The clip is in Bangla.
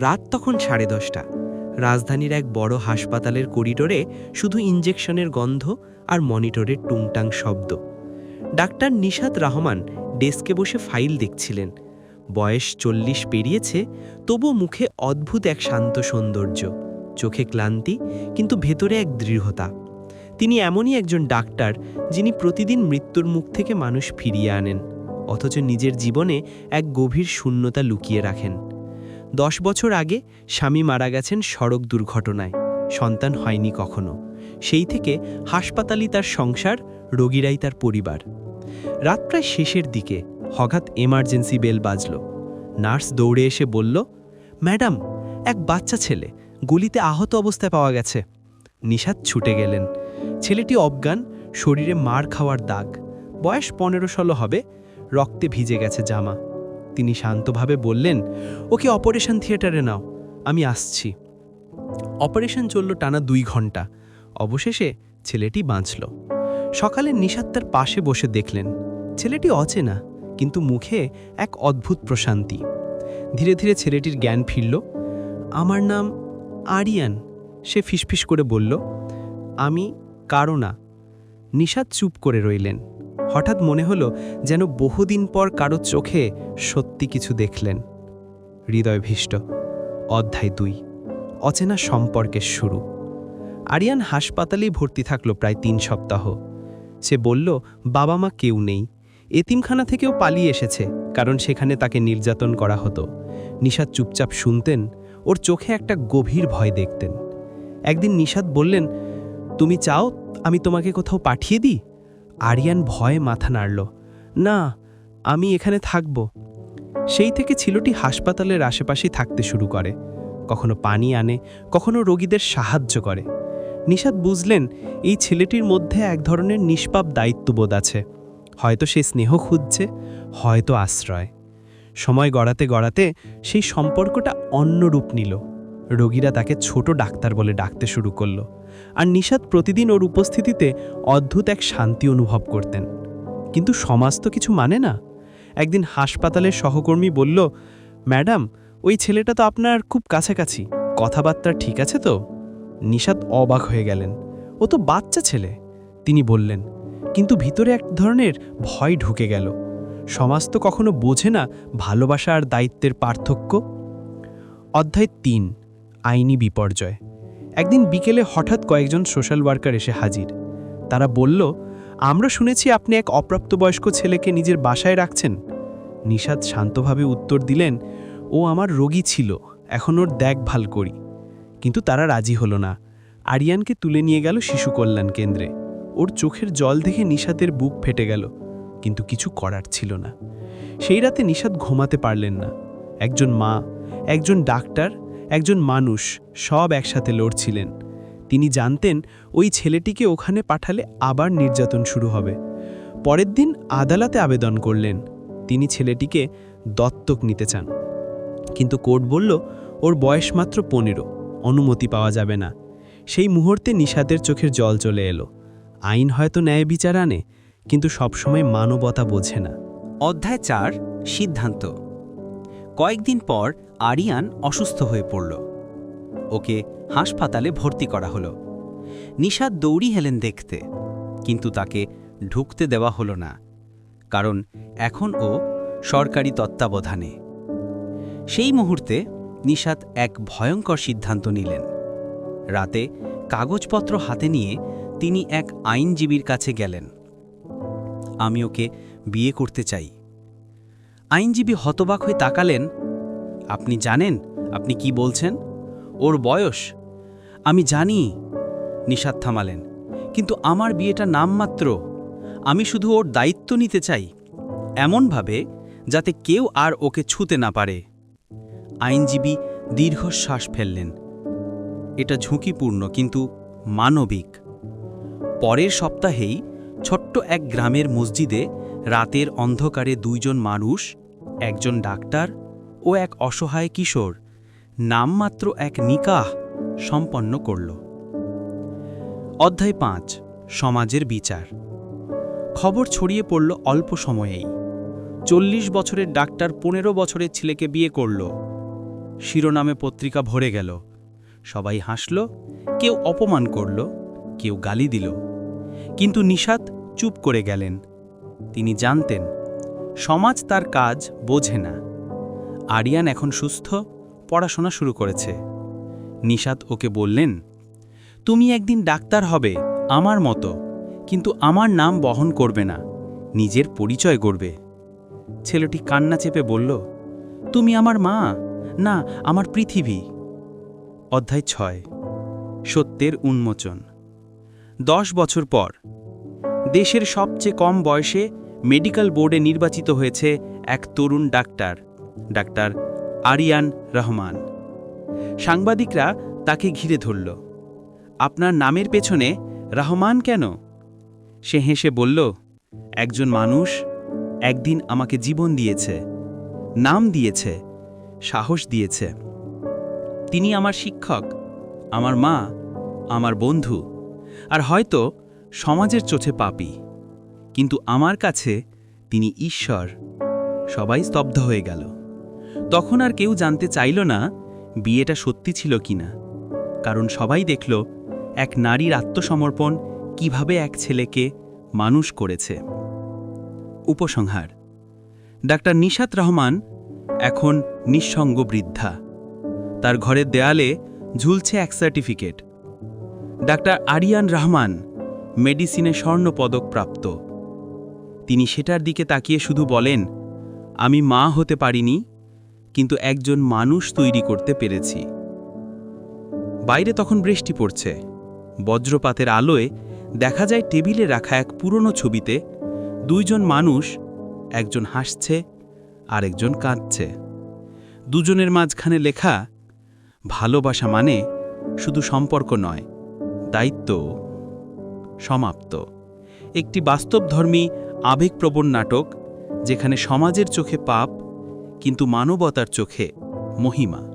রাত তখন সাড়ে দশটা। রাজধানীর এক বড় হাসপাতালের করিডোরে শুধু ইঞ্জেকশনের গন্ধ আর মনিটরের টুংটাং শব্দ। ডাক্তার নিশাত রহমান ডেস্কে বসে ফাইল দেখছিলেন। বয়স চল্লিশ পেরিয়েছে তবু মুখে অদ্ভুত এক শান্ত সৌন্দর্য। চোখে ক্লান্তি, কিন্তু ভেতরে এক দৃঢ়তা। তিনি এমনই একজন ডাক্তার যিনি প্রতিদিন মৃত্যুর মুখ থেকে মানুষ ফিরিয়ে আনেন, অথচ নিজের জীবনে এক গভীর শূন্যতা লুকিয়ে রাখেন। দশ বছর আগে স্বামী মারা গেছেন সড়ক দুর্ঘটনায়। সন্তান হয়নি কখনো। সেই থেকে হাসপাতালই তার সংসার, রোগীরাই তার পরিবার। রাত প্রায় শেষের দিকে হঠাৎ এমার্জেন্সি বেল বাজল। নার্স দৌড়ে এসে বলল, ম্যাডাম, এক বাচ্চা ছেলে, গুলিতে আহত অবস্থায় পাওয়া গেছে। নিষাদ ছুটে গেলেন। ছেলেটি অজ্ঞান, শরীরে মার খাওয়ার দাগ। বয়স পনেরো ষোলো হবে, রক্তে ভিজে গেছে জামা। তিনি শান্তভাবে বললেন, ওকে অপারেশন থিয়েটারে নাও, আমি আসছি। অপারেশন চলল টানা দুই ঘণ্টা অবশেষে ছেলেটি বাঁচল। সকালে নিষাদ তার পাশে বসে দেখলেন, ছেলেটি অচেনা, কিন্তু মুখে এক অদ্ভুত প্রশান্তি। ধীরে ধীরে ছেলেটির জ্ঞান ফিরল। আমার নাম আরিয়ান, সে ফিসফিস করে বলল। আমি কারও না নিষাদ চুপ করে রইলেন। হঠাৎ মনে হলো যেন বহুদিন পর কারও চোখে সত্যি কিছু দেখলেন। হৃদয়ভীষ্ট, অধ্যায় দুই, অচেনা সম্পর্কের শুরু। আরিয়ান হাসপাতালেই ভর্তি থাকল প্রায় তিন সপ্তাহ। সে বলল, বাবা মা কেউ নেই। এতিমখানা থেকেও পালিয়ে এসেছে, কারণ সেখানে তাকে নির্যাতন করা হতো। নিষাদ চুপচাপ শুনতেন, ওর চোখে একটা গভীর ভয় দেখতেন। একদিন নিষাদ বললেন, তুমি চাও আমি তোমাকে কোথাও পাঠিয়ে দিই? আরিয়ান ভয়ে মাথা নাড়ল। না, আমি এখানে থাকব। সেই থেকে ছিলটি হাসপাতালের আশেপাশেই থাকতে শুরু করে। কখনো পানি আনে, কখনো রোগীদের সাহায্য করে। নিষাদ বুঝলেন, এই ছেলেটির মধ্যে এক ধরনের নিষ্পাপ দায়িত্ববোধ আছে। হয়তো সে স্নেহ খুঁজছে, হয়তো আশ্রয়। সময় গড়াতে গড়াতে সেই সম্পর্কটা অন্য রূপ নিল। রোগীরা তাকে ছোট ডাক্তার বলে ডাকতে শুরু করল। আর নিষাদ প্রতিদিন ওর উপস্থিতিতে অদ্ভুত এক শান্তি অনুভব করতেন। কিন্তু সমাজ তো কিছু মানে না। একদিন হাসপাতালের সহকর্মী বলল, ম্যাডাম, ওই ছেলেটা তো আপনার খুব কাছাকাছি। কথাবার্তা ঠিক আছে তো? নিষাদ অবাক হয়ে গেলেন। ও তো বাচ্চা ছেলে, তিনি বললেন। কিন্তু ভিতরে এক ধরনের ভয় ঢুকে গেল। সমাজ তো কখনো বোঝে না ভালোবাসা আর দায়িত্বের পার্থক্য। অধ্যায় তিন। আইনি বিপর্যয়। একদিন বিকেলে হঠাৎ কয়েকজন সোশ্যাল ওয়ার্কার এসে হাজির। তারা বলল, আমরা শুনেছি আপনি এক অপ্রাপ্তবয়স্ক ছেলেকে নিজের বাসায় রাখছেন। নিষাদ শান্তভাবে উত্তর দিলেন, ও আমার রোগী ছিল, এখন ওর দেখভাল করি। কিন্তু তারা রাজি হলো না। আরিয়ানকে তুলে নিয়ে গেল শিশু কল্যাণ কেন্দ্রে। ওর চোখের জল দেখে নিষাদের বুক ফেটে গেল, কিন্তু কিছু করার ছিল না। সেই রাতে নিষাদ ঘুমাতে পারলেন না। একজন মা, একজন ডাক্তার একজন মানুষ সব একসাথে লড়ছিলেন। তিনি জানতেন ওই ছেলেটিকে ওখানে পাঠালে আবার নির্যাতন শুরু হবে। পরের দিন আদালতে আবেদন করলেন। তিনি ছেলেটিকে দত্তক নিতে চান। কিন্তু কোর্ট বলল, ওর বয়স মাত্র পনেরো, অনুমতি পাওয়া যাবে না। সেই মুহূর্তে নিষাদের চোখের জল চলে এলো। আইন হয়তো ন্যায় বিচার আনে, কিন্তু সবসময় মানবতা বোঝে না। অধ্যায় চার, সিদ্ধান্ত। কয়েকদিন পর আরিয়ান অসুস্থ হয়ে পড়ল। ওকে হাসপাতালে ভর্তি করা হলো। নিষাদ দৌড়ি হেলেন দেখতে, কিন্তু তাকে ঢুকতে দেওয়া হলো না, কারণ এখন ও সরকারি তত্ত্বাবধানে। সেই মুহূর্তে নিষাদ এক ভয়ঙ্কর সিদ্ধান্ত নিলেন। রাতে কাগজপত্র হাতে নিয়ে তিনি এক আইনজীবীর কাছে গেলেন। আমি ওকে বিয়ে করতে চাই। আইনজীবী হতবাক হয়ে তাকালেন। আপনি জানেন আপনি কি বলছেন? ওর বয়স? আমি জানি, নিষাদ থামালেন। কিন্তু আমার বিয়েটা নামমাত্র। আমি শুধু ওর দায়িত্ব নিতে চাই, এমনভাবে যাতে কেউ আর ওকে ছুতে না পারে। আইনজীবী দীর্ঘশ্বাস ফেললেন। এটা ঝুঁকিপূর্ণ, কিন্তু মানবিক। পরের সপ্তাহেই ছোট্ট এক গ্রামের মসজিদে রাতের অন্ধকারে দুইজন মানুষ, একজন ডাক্তার ও এক অসহায় কিশোর নামমাত্র এক নিকাহ সম্পন্ন করল। অধ্যায় পাঁচ, সমাজের বিচার। খবর ছড়িয়ে পড়ল অল্প সময়েই। চল্লিশ বছরের ডাক্তার পনেরো বছরের ছেলেকে বিয়ে করল। শিরোনামে পত্রিকা ভরে গেল। সবাই হাসল, কেউ অপমান করল, কেউ গালি দিল। কিন্তু নিশাত চুপ করে গেলেন। তিনি জানতেন, সমাজ তার কাজ বোঝে না। আরিয়ান এখন সুস্থ, পড়াশোনা শুরু করেছে। নিশাত ওকে বললেন, তুমি একদিন ডাক্তার হবে, আমার মতো, কিন্তু আমার নাম বহন করবে না, নিজের পরিচয় করবে ছেলেটি কান্না চেপে বলল, তুমি আমার মা? না, আমার পৃথিবী। অধ্যায় ছয়, সত্যের উন্মোচন। দশ বছর পর দেশের সবচেয়ে কম বয়সে মেডিকেল বোর্ডে নির্বাচিত হয়েছে এক তরুণ ডাক্তার ডাক্তার আরিয়ান রহমান। সাংবাদিকরা তাকে ঘিরে ধরল, আপনার নামের পেছনে রহমান কেন? সে হেসে বলল, একজন মানুষ একদিন আমাকে জীবন দিয়েছে, নাম দিয়েছে, সাহস দিয়েছে। তিনি আমার শিক্ষক, আমার মা, আমার বন্ধু, আর হয়তো সমাজের চোখে পাপী। কিন্তু আমার কাছে তিনি ঈশ্বর। সবাই স্তব্ধ হয়ে গেল। তখন আর কেউ জানতে চাইল না বিয়েটা সত্যি ছিল কিনা। কারণ সবাই দেখল এক নারীর আত্মসমর্পণ কীভাবে এক ছেলেকে মানুষ করেছে। উপসংহার, ডাক্তার নিশাত রহমান এখন নিঃসঙ্গ বৃদ্ধা। তার ঘরের দেয়ালে ঝুলছে এক সার্টিফিকেট। ডাক্তার আরিয়ান রহমান মেডিসিনে স্বর্ণপদক প্রাপ্ত। তিনি সেটার দিকে তাকিয়ে শুধু বলেন, আমি মা হতে পারিনি, কিন্তু একজন মানুষ তৈরি করতে পেরেছি। বাইরে তখন বৃষ্টি পড়ছে। বজ্রপাতের আলোয় দেখা যায় টেবিলে রাখা এক পুরনো ছবিতে দুইজন মানুষ, একজন হাসছে আর একজন কাঁদছে। দুজনের মাঝখানে লেখা, ভালোবাসা মানে শুধু সম্পর্ক নয় দায়িত্ব সমাপ্ত। একটি বাস্তবধর্মী আবেগপ্রবণ নাটক যেখানে সমাজের চোখে পাপ কিন্তু মানবতার চোখে মহিমা।